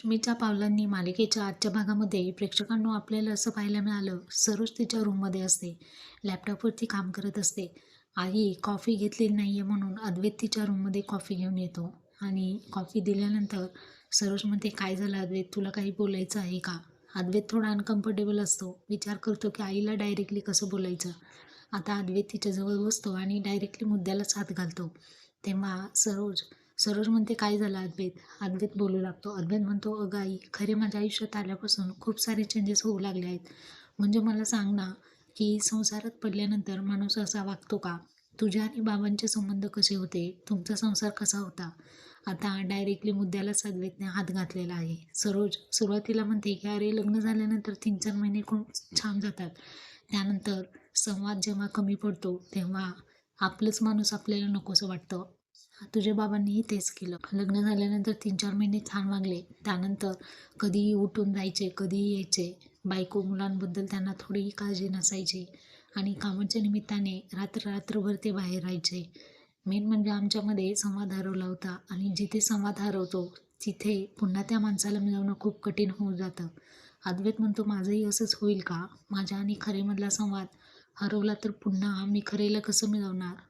रश्मीच्या पावलांनी मालिकेच्या आजच्या भागामध्ये प्रेक्षकांनो आपल्याला असं पाहायला मिळालं सरोज तिच्या रूममध्ये असते लॅपटॉपवरती काम करत असते. आई कॉफी घेतलेली नाही आहे म्हणून अद्वैत तिच्या रूममध्ये कॉफी घेऊन येतो. आणि कॉफी दिल्यानंतर सरोज म्हणते काय झालं अद्वैत? तुला काही बोलायचं आहे का? अद्वैत थोडा अनकम्फर्टेबल असतो. विचार करतो की आईला डायरेक्टली कसं बोलायचं? आता अद्वैत तिच्याजवळ बसतो आणि डायरेक्टली मुद्द्यालाच हात घालतो. तेव्हा सरोज सरोज म्हणते काय झालं अद्वैत अद्वैत बोलू लागतो. अद्वैत म्हणतो अगं आई खरे माझ्या आयुष्यात आल्यापासून खूप सारे चेंजेस होऊ लागले आहेत. म्हणजे मला सांग ना की संसारात पडल्यानंतर माणूस असा वागतो का? तुझ्या आणि बाबांचे संबंध कसे होते? तुमचा संसार कसा होता? आता डायरेक्टली मुद्द्यालाच अद्वैतने हात घातलेला आहे. सरोज सुरुवातीला म्हणते की अरे लग्न झाल्यानंतर तीन चार महिने खूप छान जातात. त्यानंतर संवाद जेव्हा कमी पडतो तेव्हा आपलंच माणूस आपल्याला नकोसं वाटतं. तुझ्या बाबांनीही तेच केलं. लग्न झाल्यानंतर तीन चार महिने छान वागले. त्यानंतर कधीही उठून जायचे कधीही यायचे. बायको मुलांबद्दल त्यांना थोडीही काळजी नसायची. आणि कामाच्या निमित्ताने रात्र रात्रभर ते बाहेर राहायचे. मेन म्हणजे आमच्यामध्ये संवाद हरवला होता. आणि जिथे संवाद हरवतो तिथे पुन्हा त्या माणसाला मिळवणं खूप कठीण होऊन जातं. अद्वैत म्हणतो माझंही असंच होईल का? माझ्या आणि खरेमधला संवाद हरवला तर पुन्हा मी खरेला कसं मिळवणार?